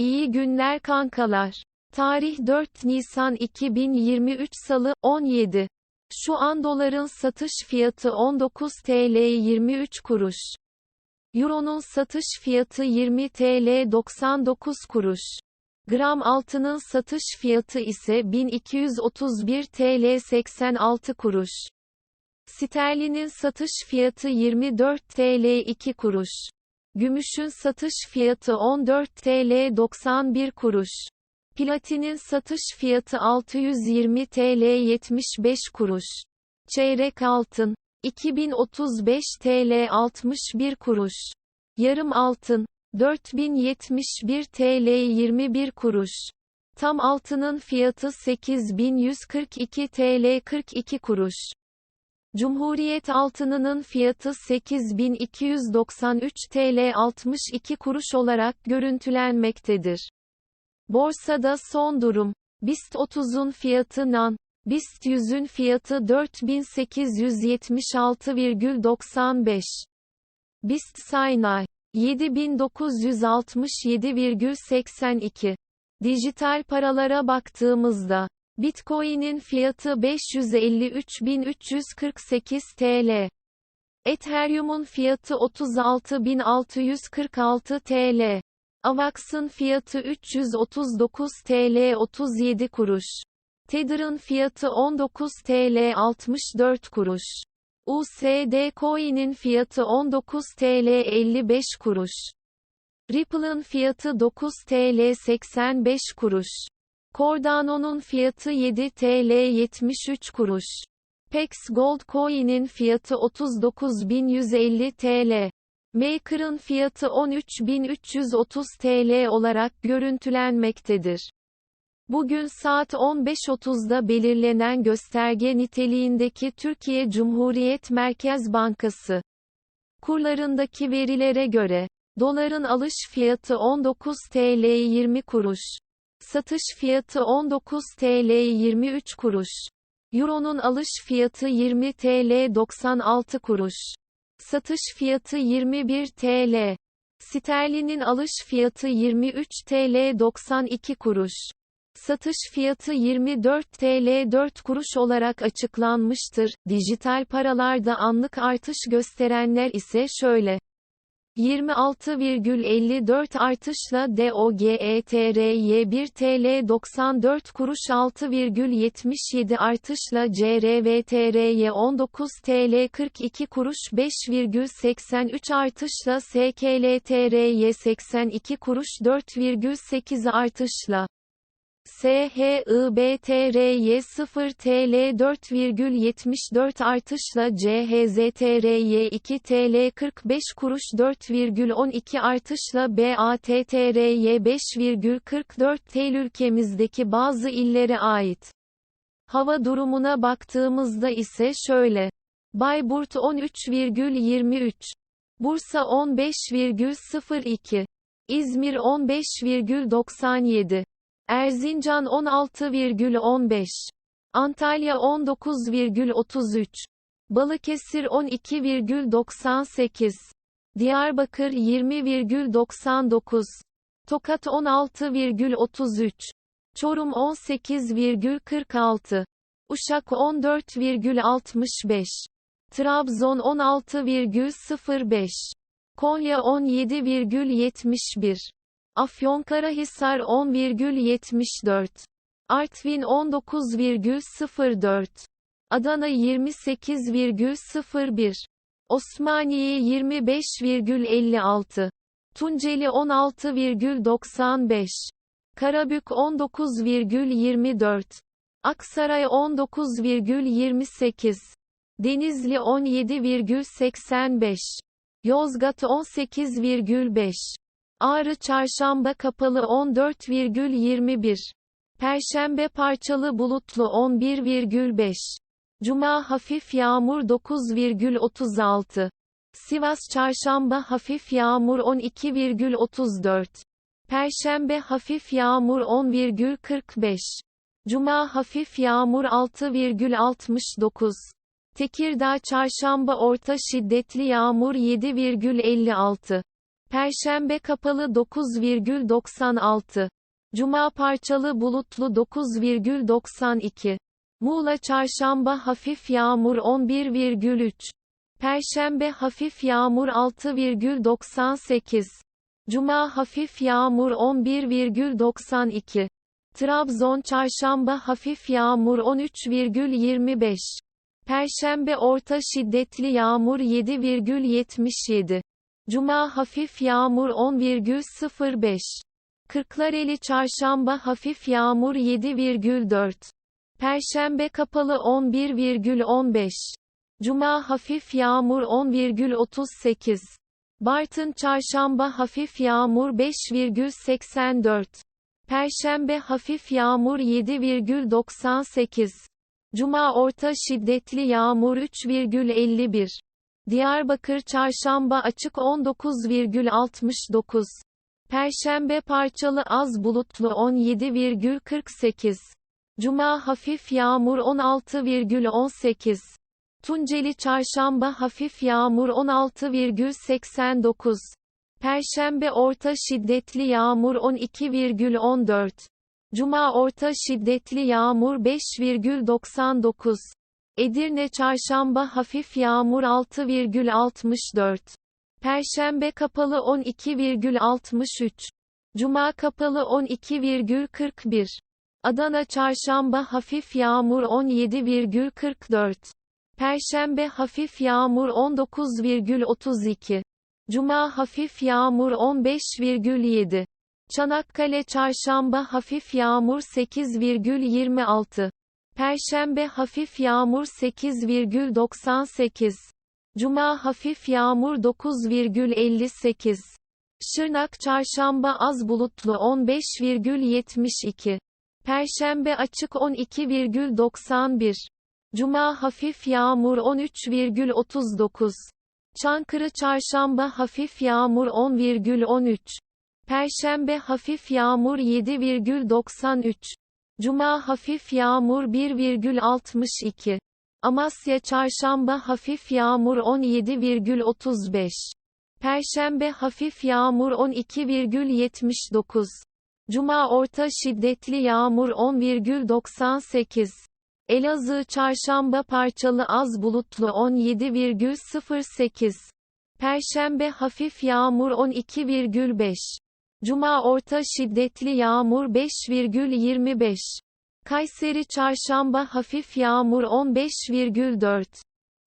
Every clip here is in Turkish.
İyi günler kankalar. Tarih 4 Nisan 2023 Salı, 17. Şu an doların satış fiyatı 19 TL 23 kuruş. Euro'nun satış fiyatı 20 TL 99 kuruş. Gram altının satış fiyatı ise 1231 TL 86 kuruş. Sterlinin satış fiyatı 24 TL 2 kuruş. Gümüşün satış fiyatı 14 TL 91 kuruş. Platinin satış fiyatı 620 TL 75 kuruş. Çeyrek altın 2035 TL 61 kuruş. Yarım altın 4071 TL 21 kuruş. Tam altının fiyatı 8142 TL 42 kuruş. Cumhuriyet altınının fiyatı 8293 TL 62 kuruş olarak görüntülenmektedir. Borsada son durum. BIST 30'un fiyatı NAN, BIST 100'ün fiyatı 4876,95. BIST Saynay 7967,82. Dijital paralara baktığımızda Bitcoin'in fiyatı 553.348 TL. Ethereum'un fiyatı 36.646 TL. Avax'ın fiyatı 339 TL 37 kuruş. Tether'ın fiyatı 19 TL 64 kuruş. USD Coin'in fiyatı 19 TL 55 kuruş. Ripple'ın fiyatı 9 TL 85 kuruş. Cardano'nun fiyatı 7 TL 73 kuruş. Pex Gold Coin'in fiyatı 39.150 TL. Maker'ın fiyatı 13.330 TL olarak görüntülenmektedir. Bugün saat 15.30'da belirlenen gösterge niteliğindeki Türkiye Cumhuriyet Merkez Bankası kurlarındaki verilere göre doların alış fiyatı 19 TL 20 kuruş, satış fiyatı 19 TL 23 kuruş, Euro'nun alış fiyatı 20 TL 96 kuruş, satış fiyatı 21 TL, sterlinin alış fiyatı 23 TL 92 kuruş. Satış fiyatı 24 TL 4 kuruş olarak açıklanmıştır. Dijital paralarda anlık artış gösterenler ise şöyle. 26,54 artışla DOGETRY 1 TL 94 kuruş 6,77 artışla CRVTRY 19 TL 42 kuruş 5,83 artışla SKLTRY 82 kuruş 4,8 artışla SHIBTRY 0 TL 4,74 artışla CHZTRY 2 TL 45 kuruş 4,12 artışla BATTRY 5,44 TL ülkemizdeki bazı illere ait. Hava durumuna baktığımızda ise şöyle. Bayburt 13,23. Bursa 15,02. İzmir 15,97. Erzincan 16,15. Antalya 19,33. Balıkesir 12,98. Diyarbakır 20,99. Tokat 16,33. Çorum 18,46. Uşak 14,65. Trabzon 16,05. Konya 17,71. Afyonkarahisar 10,74. Artvin 19,04. Adana 28,01. Osmaniye 25,56. Tunceli 16,95. Karabük 19,24. Aksaray 19,28. Denizli 17,85. Yozgat 18,5. Ağrı Çarşamba kapalı 14,21. Perşembe parçalı bulutlu 11,5. Cuma hafif yağmur 9,36. Sivas Çarşamba hafif yağmur 12,34. Perşembe hafif yağmur 10,45. Cuma hafif yağmur 6,69. Tekirdağ Çarşamba orta şiddetli yağmur 7,56. Perşembe kapalı 9,96. Cuma parçalı bulutlu 9,92. Muğla çarşamba hafif yağmur 11,3. Perşembe hafif yağmur 6,98. Cuma hafif yağmur 11,92. Trabzon çarşamba hafif yağmur 13,25. Perşembe orta şiddetli yağmur 7,77. Cuma hafif yağmur 10,05. Kırklareli çarşamba hafif yağmur 7,4. Perşembe kapalı 11,15. Cuma hafif yağmur 10,38. Bartın çarşamba hafif yağmur 5,84. Perşembe hafif yağmur 7,98. Cuma orta şiddetli yağmur 3,51. Diyarbakır çarşamba açık 19,69. Perşembe parçalı az bulutlu 17,48. Cuma hafif yağmur 16,18. Tunceli çarşamba hafif yağmur 16,89. Perşembe orta şiddetli yağmur 12,14. Cuma orta şiddetli yağmur 5,99. Edirne çarşamba hafif yağmur 6,64. Perşembe kapalı 12,63. Cuma kapalı 12,41. Adana çarşamba hafif yağmur 17,44. Perşembe hafif yağmur 19,32. Cuma hafif yağmur 15,7. Çanakkale çarşamba hafif yağmur 8,26. Perşembe hafif yağmur 8,98. Cuma hafif yağmur 9,58. Şırnak çarşamba az bulutlu 15,72. Perşembe açık 12,91. Cuma hafif yağmur 13,39. Çankırı çarşamba hafif yağmur 10,13. Perşembe hafif yağmur 7,93. Cuma hafif yağmur 1,62. Amasya çarşamba hafif yağmur 17,35. Perşembe hafif yağmur 12,79. Cuma orta şiddetli yağmur 10,98. Elazığ çarşamba parçalı az bulutlu 17,08. Perşembe hafif yağmur 12,5. Cuma orta şiddetli yağmur 5,25. Kayseri çarşamba hafif yağmur 15,4.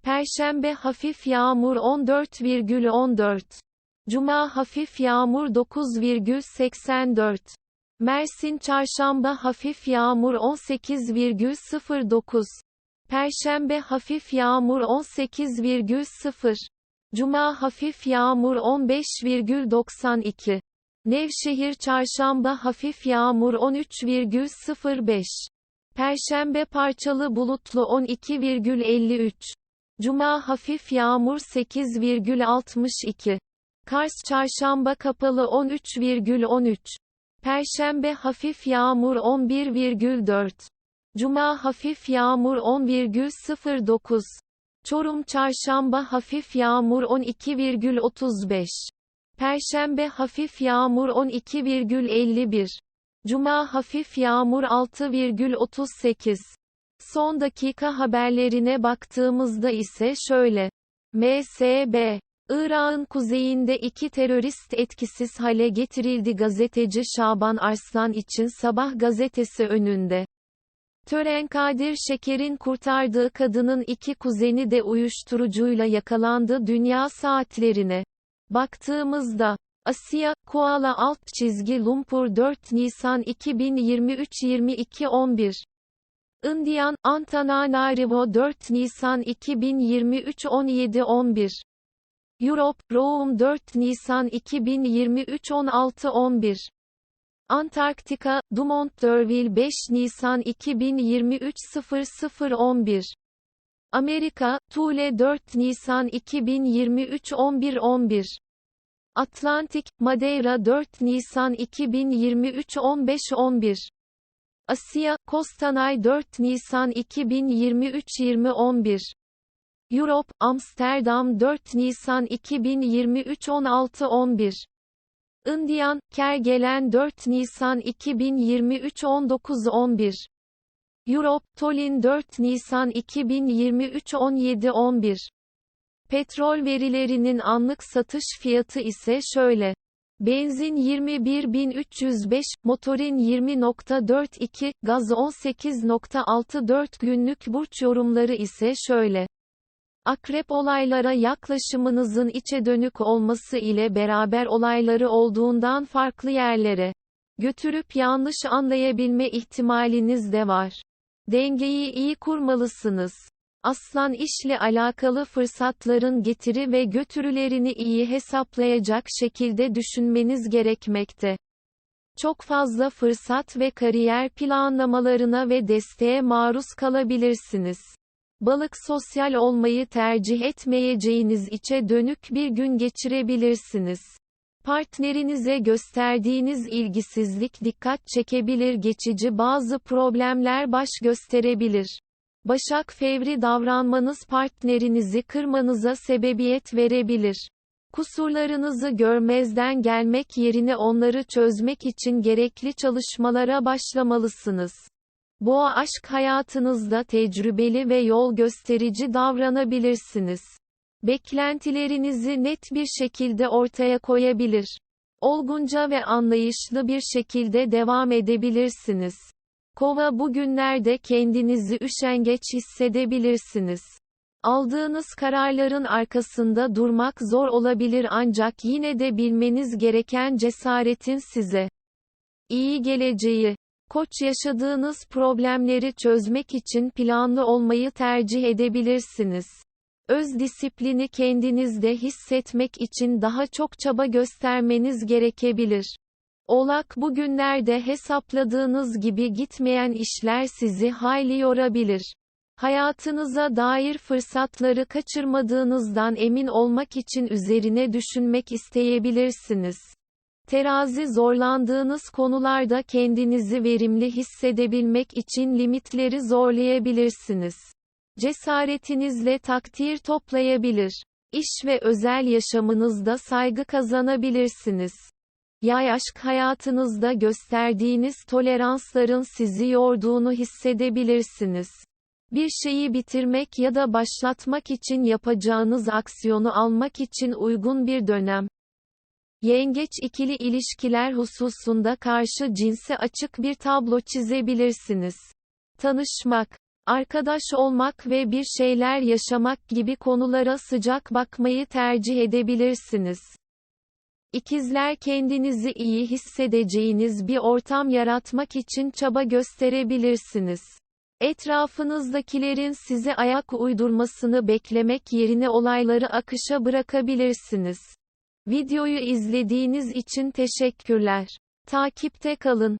Perşembe hafif yağmur 14,14. Cuma hafif yağmur 9,84. Mersin çarşamba hafif yağmur 18,09. Perşembe hafif yağmur 18,0. Cuma hafif yağmur 15,92. Nevşehir çarşamba hafif yağmur 13,05. Perşembe parçalı bulutlu 12,53. Cuma hafif yağmur 8,62. Kars çarşamba kapalı 13,13. Perşembe hafif yağmur 11,4. Cuma hafif yağmur 10,09. Çorum çarşamba hafif yağmur 12,35. Perşembe hafif yağmur 12,51. Cuma hafif yağmur 6,38. Son dakika haberlerine baktığımızda ise şöyle. MSB Irak'ın kuzeyinde iki terörist etkisiz hale getirildi gazeteci Şaban Arslan için Sabah gazetesi önünde. Tören Kadir Şeker'in kurtardığı kadının iki kuzeni de uyuşturucuyla yakalandı dünya saatlerine. Baktığımızda, Asya, Kuala alt çizgi Lumpur 4 Nisan 2023 22 11 Indian, Antananarivo 4 Nisan 2023 17 11 Europe, Rome 4 Nisan 2023 16 11 Antarktika, Dumont d'Urville 5 Nisan 2023 00 11 Amerika, Tule 4 Nisan 2023 11 11 Atlantik, Madeira 4 Nisan 2023 15 11 Asya, Kostanay 4 Nisan 2023 20 11 Europe, Amsterdam 4 Nisan 2023 16 11 Indian, Kergelen 4 Nisan 2023 19.11 Europe, Tolin 4 Nisan 2023 17.11 Petrol verilerinin anlık satış fiyatı ise şöyle. Benzin 21.305, motorin 20.42, gaz 18.64 günlük burç yorumları ise şöyle. Akrep olaylara yaklaşımınızın içe dönük olması ile beraber olayları olduğundan farklı yerlere götürüp yanlış anlayabilme ihtimaliniz de var. Dengeyi iyi kurmalısınız. Aslan işle alakalı fırsatların getiri ve götürülerini iyi hesaplayacak şekilde düşünmeniz gerekmekte. Çok fazla fırsat ve kariyer planlamalarına ve desteğe maruz kalabilirsiniz. Balık sosyal olmayı tercih etmeyeceğiniz içe dönük bir gün geçirebilirsiniz. Partnerinize gösterdiğiniz ilgisizlik dikkat çekebilir geçici bazı problemler baş gösterebilir. Başak fevri davranmanız partnerinizi kırmanıza sebebiyet verebilir. Kusurlarınızı görmezden gelmek yerine onları çözmek için gerekli çalışmalara başlamalısınız. Boğa aşk hayatınızda tecrübeli ve yol gösterici davranabilirsiniz. Beklentilerinizi net bir şekilde ortaya koyabilir. Olgunca ve anlayışlı bir şekilde devam edebilirsiniz. Kova bugünlerde kendinizi üşengeç hissedebilirsiniz. Aldığınız kararların arkasında durmak zor olabilir ancak yine de bilmeniz gereken cesaretin size iyi geleceği. Koç yaşadığınız problemleri çözmek için planlı olmayı tercih edebilirsiniz. Öz disiplini kendinizde hissetmek için daha çok çaba göstermeniz gerekebilir. Oğlak bugünlerde hesapladığınız gibi gitmeyen işler sizi hayli yorabilir. Hayatınıza dair fırsatları kaçırmadığınızdan emin olmak için üzerine düşünmek isteyebilirsiniz. Terazi zorlandığınız konularda kendinizi verimli hissedebilmek için limitleri zorlayabilirsiniz. Cesaretinizle takdir toplayabilir. İş ve özel yaşamınızda saygı kazanabilirsiniz. Yay aşk hayatınızda gösterdiğiniz toleransların sizi yorduğunu hissedebilirsiniz. Bir şeyi bitirmek ya da başlatmak için yapacağınız aksiyonu almak için uygun bir dönem. Yengeç ikili ilişkiler hususunda karşı cinse açık bir tablo çizebilirsiniz. Tanışmak, arkadaş olmak ve bir şeyler yaşamak gibi konulara sıcak bakmayı tercih edebilirsiniz. İkizler kendinizi iyi hissedeceğiniz bir ortam yaratmak için çaba gösterebilirsiniz. Etrafınızdakilerin size ayak uydurmasını beklemek yerine olayları akışa bırakabilirsiniz. Videoyu izlediğiniz için teşekkürler. Takipte kalın.